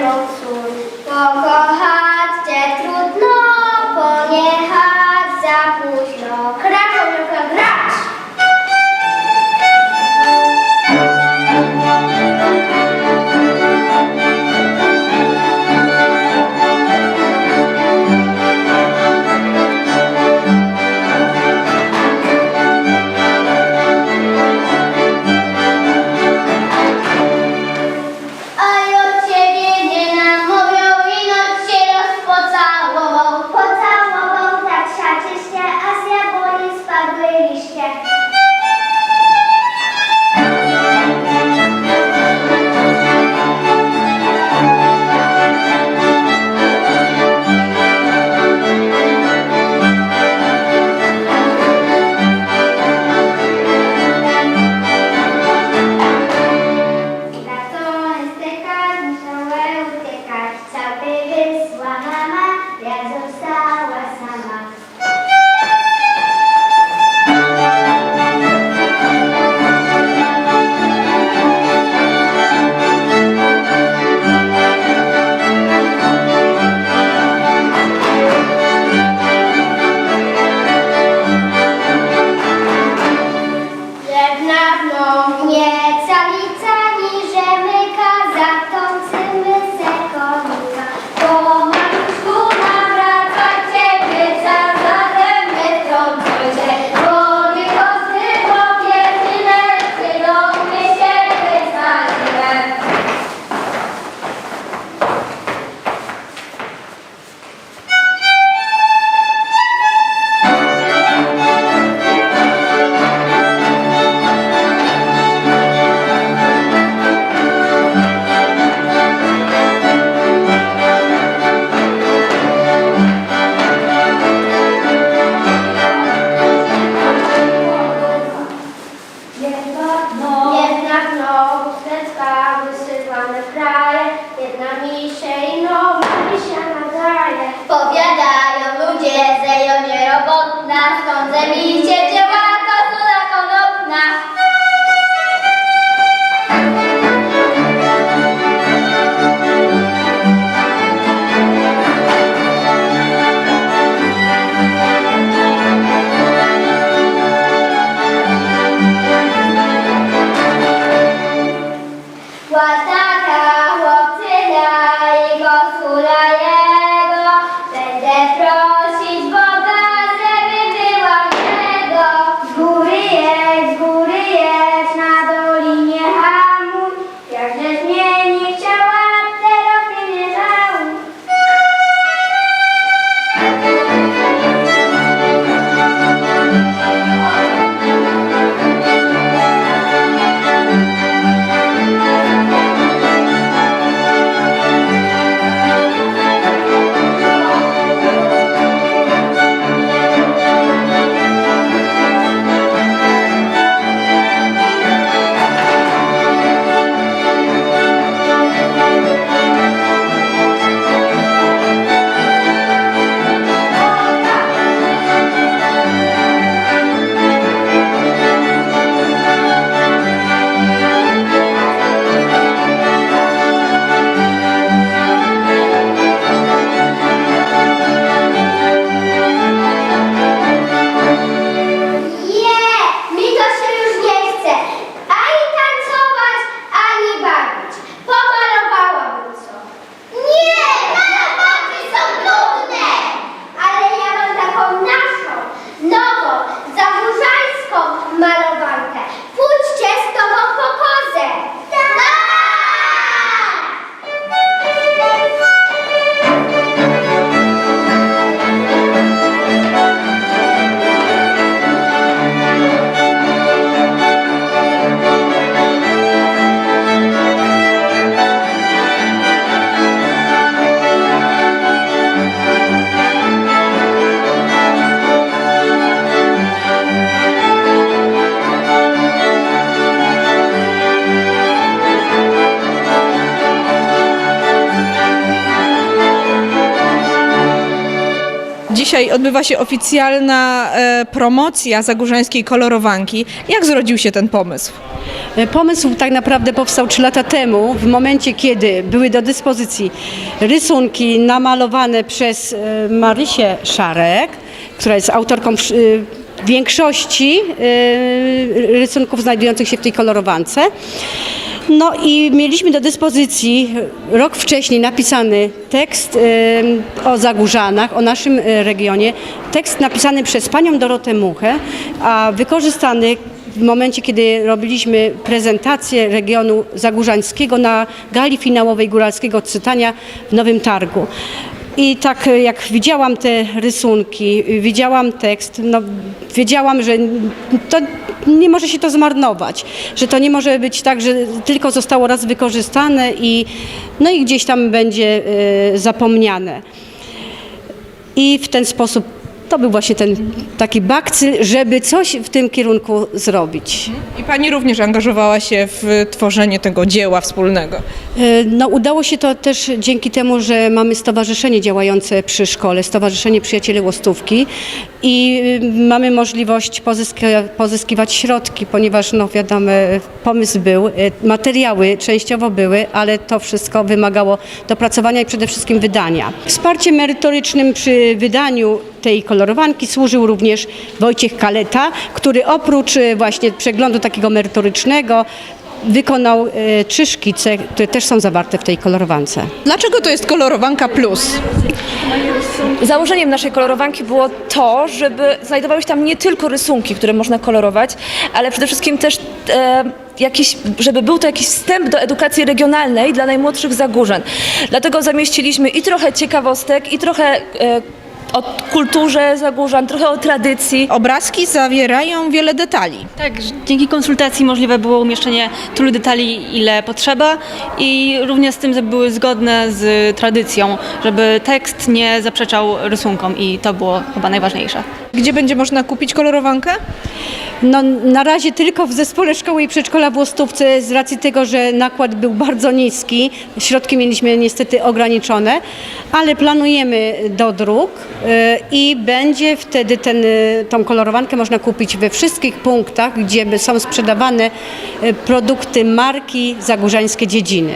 老师 dzisiaj odbywa się oficjalna e, promocja zagórzańskiej kolorowanki. Jak zrodził się ten pomysł? Pomysł tak naprawdę powstał 3 lata temu, w momencie kiedy były do dyspozycji rysunki namalowane przez e, Marysię Szarek, która jest autorką e, większości e, rysunków znajdujących się w tej kolorowance. No i mieliśmy do dyspozycji rok wcześniej napisany tekst e, o Zagórzanach, o naszym e, regionie. Tekst napisany przez panią Dorotę Muchę, a wykorzystany w momencie, kiedy robiliśmy prezentację regionu zagórzańskiego na gali finałowej Góralskiego Cytania w Nowym Targu. I tak e, jak widziałam te rysunki, y, widziałam tekst, no wiedziałam, że to nie może się to zmarnować, że to nie może być tak, że tylko zostało raz wykorzystane i, no i gdzieś tam będzie e, zapomniane. I w ten sposób to był właśnie ten taki bakcyl, żeby coś w tym kierunku zrobić. I pani również angażowała się w tworzenie tego dzieła wspólnego. E, No, udało się to też dzięki temu, że mamy stowarzyszenie działające przy szkole, Stowarzyszenie Przyjaciele Łostówki i y, mamy możliwość pozyska, pozyskiwać środki, ponieważ no wiadomo, pomysł był, e, materiały częściowo były, ale to wszystko wymagało dopracowania i przede wszystkim wydania. Wsparciem merytorycznym przy wydaniu tej kolorowanki służył również Wojciech Kaleta, który oprócz e, właśnie przeglądu takiego merytorycznego wykonał e, trzy szkice, które też są zawarte w tej kolorowance. Dlaczego to jest kolorowanka plus? Założeniem naszej kolorowanki było to, żeby znajdowały się tam nie tylko rysunki, które można kolorować, ale przede wszystkim też e, jakiś, żeby był to jakiś wstęp do edukacji regionalnej dla najmłodszych Zagórzan. Dlatego zamieściliśmy i trochę ciekawostek, i trochę e, o kulturze Zagórzan, trochę o tradycji. Obrazki zawierają wiele detali. Tak, dzięki konsultacji możliwe było umieszczenie tylu detali, ile potrzeba i również z tym, żeby były zgodne z tradycją, żeby tekst nie zaprzeczał rysunkom i to było chyba najważniejsze. Gdzie będzie można kupić kolorowankę? No, na razie tylko w zespole szkoły i przedszkola w Łostówce z racji tego, że nakład był bardzo niski. Środki mieliśmy niestety ograniczone, ale planujemy do dróg y, i będzie wtedy ten, y, tą kolorowankę można kupić we wszystkich punktach, gdzie są sprzedawane y, produkty marki Zagórzańskie Dziedziny.